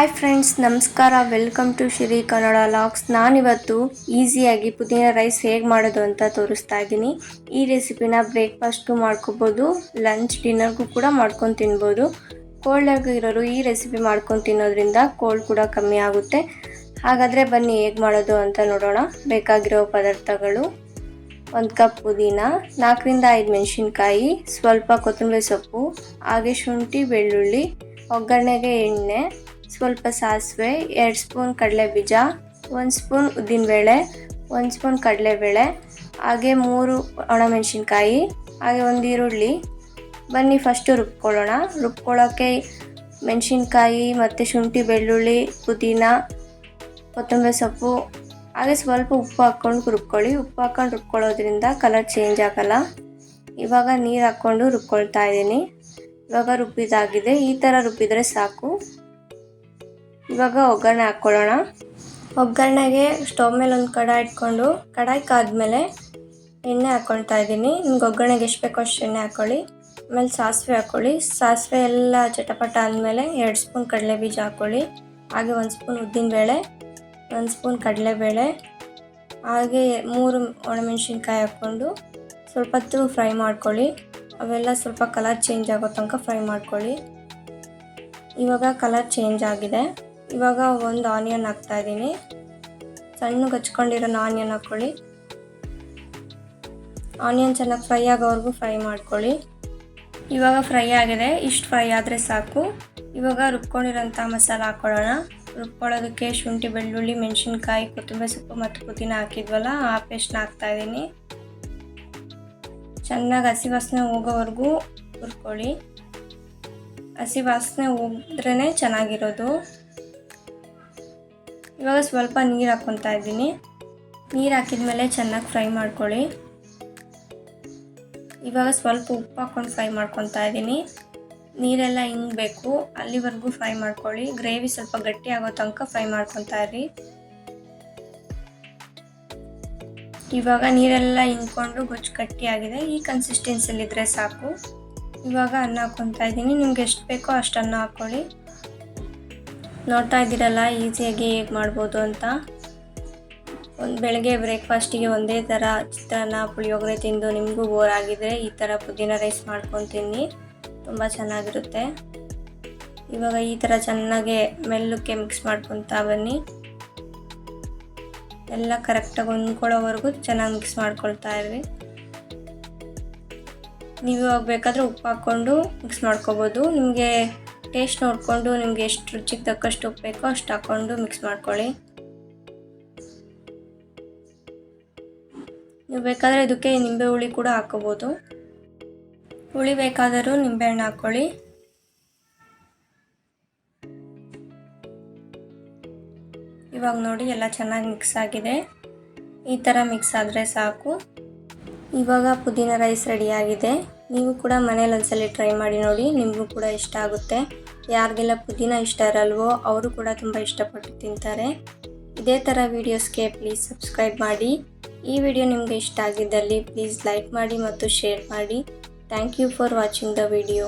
Hi friends ನಮಸ್ಕಾರ. Welcome to Shri Kannada logs ನಾನಿವತ್ತು ಈಸಿಯಾಗಿ ಪುದೀನ ರೈಸ್ ಹೇಗೆ ಮಾಡೋದು ಅಂತ ತೋರಿಸ್ತಾ ಇದ್ದೀನಿ. ಈ ರೆಸಿಪಿನ ಬ್ರೇಕ್ಫಾಸ್ಟ್ಗೂ ಮಾಡ್ಕೋಬೋದು ಲಂಚ್ ಡಿನ್ನರ್ಗೂ ಕೂಡ ಮಾಡ್ಕೊಂಡು ತಿನ್ಬೋದು. ಕೋಲ್ಡ್ ಇರೋರು ಈ ರೆಸಿಪಿ ಮಾಡ್ಕೊಂಡು ತಿನ್ನೋದ್ರಿಂದ ಕೋಲ್ಡ್ ಕೂಡ ಕಮ್ಮಿ ಆಗುತ್ತೆ. ಹಾಗಾದರೆ ಬನ್ನಿ ಹೇಗೆ ಮಾಡೋದು ಅಂತ ನೋಡೋಣ. ಬೇಕಾಗಿರೋ ಪದಾರ್ಥಗಳು, ಒಂದು ಕಪ್ ಪುದೀನ, ನಾಲ್ಕರಿಂದ ಐದು ಮೆಣಸಿನ್ಕಾಯಿ, ಸ್ವಲ್ಪ ಕೊತ್ತಂಬರಿ ಸೊಪ್ಪು, ಹಾಗೆ ಶುಂಠಿ, ಬೆಳ್ಳುಳ್ಳಿ, ಒಗ್ಗರಣೆಗೆ ಎಣ್ಣೆ ಸ್ವಲ್ಪ ಸಾಸಿವೆ, ಎರಡು ಸ್ಪೂನ್ ಕಡಲೆ ಬೀಜ ಒಂದು ಸ್ಪೂನ್ ಉದ್ದಿನಬೇಳೆ ಒಂದು ಸ್ಪೂನ್ ಕಡಲೆಬೇಳೆ, ಹಾಗೆ ಮೂರು ಒಣಮೆಣಸಿನ್ಕಾಯಿ, ಹಾಗೆ ಒಂದು ಈರುಳ್ಳಿ. ಬನ್ನಿ ಫಸ್ಟು ರುಬ್ಕೊಳ್ಳೋಣ. ರುಬ್ಕೊಳ್ಳೋಕ್ಕೆ ಮೆಣಸಿನ್ಕಾಯಿ ಮತ್ತು ಶುಂಠಿ, ಬೆಳ್ಳುಳ್ಳಿ, ಪುದೀನ, ಕೊತ್ತಂಬರಿ ಸೊಪ್ಪು, ಹಾಗೆ ಸ್ವಲ್ಪ ಉಪ್ಪು ಹಾಕ್ಕೊಂಡು ರುಬ್ಕೊಳ್ಳಿ. ಉಪ್ಪು ಹಾಕ್ಕೊಂಡು ರುಬ್ಕೊಳ್ಳೋದ್ರಿಂದ ಕಲರ್ ಚೇಂಜ್ ಆಗೋಲ್ಲ. ಇವಾಗ ನೀರು ಹಾಕ್ಕೊಂಡು ರುಬ್ಕೊಳ್ತಾ ಇದ್ದೀನಿ. ಇವಾಗ ರುಬ್ಬಿದಾಗಿದೆ. ಈ ಥರ ರುಬ್ಬಿದರೆ ಸಾಕು. ಇವಾಗ ಒಗ್ಗರಣೆ ಹಾಕ್ಕೊಳ್ಳೋಣ. ಒಗ್ಗರಣೆಗೆ ಸ್ಟವ್ ಮೇಲೆ ಒಂದು ಕಡಾಯಿ ಇಟ್ಕೊಂಡು, ಕಡಾಯಿ ಕಾದ್ಮೇಲೆ ಎಣ್ಣೆ ಹಾಕ್ಕೊಳ್ತಾ ಇದ್ದೀನಿ. ನಿಮ್ಗೆ ಒಗ್ಗರಣೆಗೆ ಎಷ್ಟು ಬೇಕೋ ಅಷ್ಟು ಎಣ್ಣೆ ಹಾಕ್ಕೊಳ್ಳಿ ಆಮೇಲೆ ಸಾಸಿವೆ ಹಾಕ್ಕೊಳ್ಳಿ ಸಾಸಿವೆ ಎಲ್ಲ ಚಟಪಟ ಆದಮೇಲೆ ಎರಡು ಸ್ಪೂನ್ ಕಡಲೆ ಬೀಜ ಹಾಕ್ಕೊಳ್ಳಿ ಹಾಗೆ ಒಂದು ಸ್ಪೂನ್ ಉದ್ದಿನಬೇಳೆ, ಒಂದು ಸ್ಪೂನ್ ಕಡಲೆಬೇಳೆ, ಹಾಗೆ ಮೂರು ಒಣಮೆಣ್ಸಿನ್ಕಾಯಿ ಹಾಕ್ಕೊಂಡು ಸ್ವಲ್ಪ ಹೊತ್ತು ಫ್ರೈ ಮಾಡ್ಕೊಳ್ಳಿ. ಅವೆಲ್ಲ ಸ್ವಲ್ಪ ಕಲರ್ ಚೇಂಜ್ ಆಗೋ ತನಕ ಫ್ರೈ ಮಾಡ್ಕೊಳ್ಳಿ. ಇವಾಗ ಕಲರ್ ಚೇಂಜ್ ಆಗಿದೆ. ಇವಾಗ ಒಂದು ಆನಿಯನ್ ಹಾಕ್ತಾ ಇದ್ದೀನಿ. ಸಣ್ಣಗೆ ಹಚ್ಕೊಂಡಿರೋ ಆನಿಯನ್ ಹಾಕ್ಕೊಳ್ಳಿ ಆನಿಯನ್ ಚೆನ್ನಾಗಿ ಫ್ರೈ ಆಗೋವರೆಗೂ ಫ್ರೈ ಮಾಡ್ಕೊಳ್ಳಿ. ಇವಾಗ ಫ್ರೈ ಆಗಿದೆ. ಇಷ್ಟು ಫ್ರೈ ಆದರೆ ಸಾಕು. ಇವಾಗ ರುಬ್ಕೊಂಡಿರೋಂಥ ಮಸಾಲ ಹಾಕ್ಕೊಳ್ಳೋಣ ರುಬ್ಕೊಳ್ಳೋದಕ್ಕೆ ಶುಂಠಿ, ಬೆಳ್ಳುಳ್ಳಿ, ಮೆಣಸಿನ್ಕಾಯಿ, ಕೊತ್ತಂಬರಿ ಸೊಪ್ಪು ಮತ್ತು ಪುದೀನ ಹಾಕಿದ್ವಲ್ಲ, ಆ ಪೇಸ್ಟ್ನ ಹಾಕ್ತಾಯಿದ್ದೀನಿ ಚೆನ್ನಾಗಿ ಹಸಿ ವಾಸನೆ ಹೋಗೋವರೆಗೂ ಹುರ್ಕೊಳ್ಳಿ. ಹಸಿ ವಾಸನೆ ಹೋದ್ರೇ ಚೆನ್ನಾಗಿರೋದು. ಇವಾಗ ಸ್ವಲ್ಪ ನೀರು ಹಾಕ್ಕೊತಾ ಇದ್ದೀನಿ. ನೀರು ಹಾಕಿದ ಮೇಲೆ ಚೆನ್ನಾಗಿ ಫ್ರೈ ಮಾಡ್ಕೊಳ್ಳಿ. ಇವಾಗ ಸ್ವಲ್ಪ ಉಪ್ಪು ಹಾಕ್ಕೊಂಡು ಫ್ರೈ ಮಾಡ್ಕೊತಾ ಇದ್ದೀನಿ. ನೀರೆಲ್ಲ ಹಿಂಗೆ ಬೇಕು. ಅಲ್ಲಿವರೆಗೂ ಫ್ರೈ ಮಾಡ್ಕೊಳ್ಳಿ. ಗ್ರೇವಿ ಸ್ವಲ್ಪ ಗಟ್ಟಿ ಆಗೋ ತನಕ ಫ್ರೈ ಮಾಡ್ಕೊತಾ ಇರಿ. ಇವಾಗ ನೀರೆಲ್ಲ ಹಿಂಕೊಂಡು ಗೊಜ್ಜು ಗಟ್ಟಿಯಾಗಿದೆ ಈ ಕನ್ಸಿಸ್ಟೆನ್ಸಿಲಿದ್ರೆ ಸಾಕು. ಇವಾಗ ಅನ್ನ ಹಾಕ್ಕೊತಾ ಇದ್ದೀನಿ. ನಿಮ್ಗೆ ಎಷ್ಟು ಬೇಕೋ ಅಷ್ಟು ಅನ್ನ ಹಾಕ್ಕೊಳ್ಳಿ ನೋಡ್ತಾ ಇದ್ದೀರಲ್ಲ, ಈಸಿಯಾಗಿ ಹೇಗೆ ಮಾಡ್ಬೋದು ಅಂತ. ಒಂದು ಬೆಳಗ್ಗೆ ಬ್ರೇಕ್ಫಾಸ್ಟಿಗೆ ಒಂದೇ ಥರ ಚಿತ್ರಾನ್ನ, ಪುಳಿಯೋಗರೆ ತಿಂದು ನಿಮಗೂ ಬೋರ್ ಆಗಿದ್ರೆ ಈ ಥರ ಪುದೀನ ರೈಸ್ ಮಾಡ್ಕೊಂಡು ತಿನ್ನಿ. ತುಂಬ ಚೆನ್ನಾಗಿರುತ್ತೆ. ಇವಾಗ ಈ ಥರ ಚೆನ್ನಾಗೆ ಮೆಲ್ಲಕ್ಕೆ ಮಿಕ್ಸ್ ಮಾಡ್ಕೊತಾ ಬನ್ನಿ. ಎಲ್ಲ ಕರೆಕ್ಟಾಗಿ ಹೊಂದ್ಕೊಳ್ಳೋವರೆಗೂ ಚೆನ್ನಾಗಿ ಮಿಕ್ಸ್ ಮಾಡ್ಕೊಳ್ತಾ ಇರ್ರಿ. ನೀವು ಬೇಕಾದರೆ ಉಪ್ಪು ಹಾಕ್ಕೊಂಡು ಮಿಕ್ಸ್ ಮಾಡ್ಕೋಬೋದು. ನಿಮಗೆ ಟೇಸ್ಟ್ ನೋಡಿಕೊಂಡು ನಿಮಗೆ ಎಷ್ಟು ರುಚಿಗೆ ತಕ್ಕಷ್ಟು ಉಪ್ಪು ಬೇಕೋ ಅಷ್ಟು ಹಾಕ್ಕೊಂಡು ಮಿಕ್ಸ್ ಮಾಡ್ಕೊಳ್ಳಿ. ನೀವು ಬೇಕಾದರೆ ಇದಕ್ಕೆ ನಿಂಬೆ ಹುಳಿ ಕೂಡ ಹಾಕೋಬೋದು ಹುಳಿ ಬೇಕಾದರೂ ನಿಂಬೆಹಣ್ಣು ಹಾಕ್ಕೊಳ್ಳಿ. ಇವಾಗ ನೋಡಿ ಎಲ್ಲ ಚೆನ್ನಾಗಿ ಮಿಕ್ಸ್ ಆಗಿದೆ. ಈ ಥರ ಮಿಕ್ಸ್ ಆದರೆ ಸಾಕು. ಇವಾಗ ಪುದೀನ ರೈಸ್ ರೆಡಿಯಾಗಿದೆ. ನೀವು ಕೂಡ ಮನೇಲಿ ಒಂದ್ಸಲಿ ಟ್ರೈ ಮಾಡಿ ನೋಡಿ, ನಿಮಗೂ ಕೂಡ ಇಷ್ಟ ಆಗುತ್ತೆ. ಯಾರಿಗೆಲ್ಲ ಪುದೀನ ಇಷ್ಟ ಇರಲ್ವೋ ಅವರು ಕೂಡ ತುಂಬ ಇಷ್ಟಪಟ್ಟು ತಿಂತಾರೆ. ಇದೇ ಥರ ವೀಡಿಯೋಸ್ಗೆ ಪ್ಲೀಸ್ ಸಬ್ಸ್ಕ್ರೈಬ್ ಮಾಡಿ. ಈ ವಿಡಿಯೋ ನಿಮಗೆ ಇಷ್ಟ ಆಗಿದ್ದಲ್ಲಿ ಪ್ಲೀಸ್ ಲೈಕ್ ಮಾಡಿ ಮತ್ತು ಶೇರ್ ಮಾಡಿ. Thank you for watching the video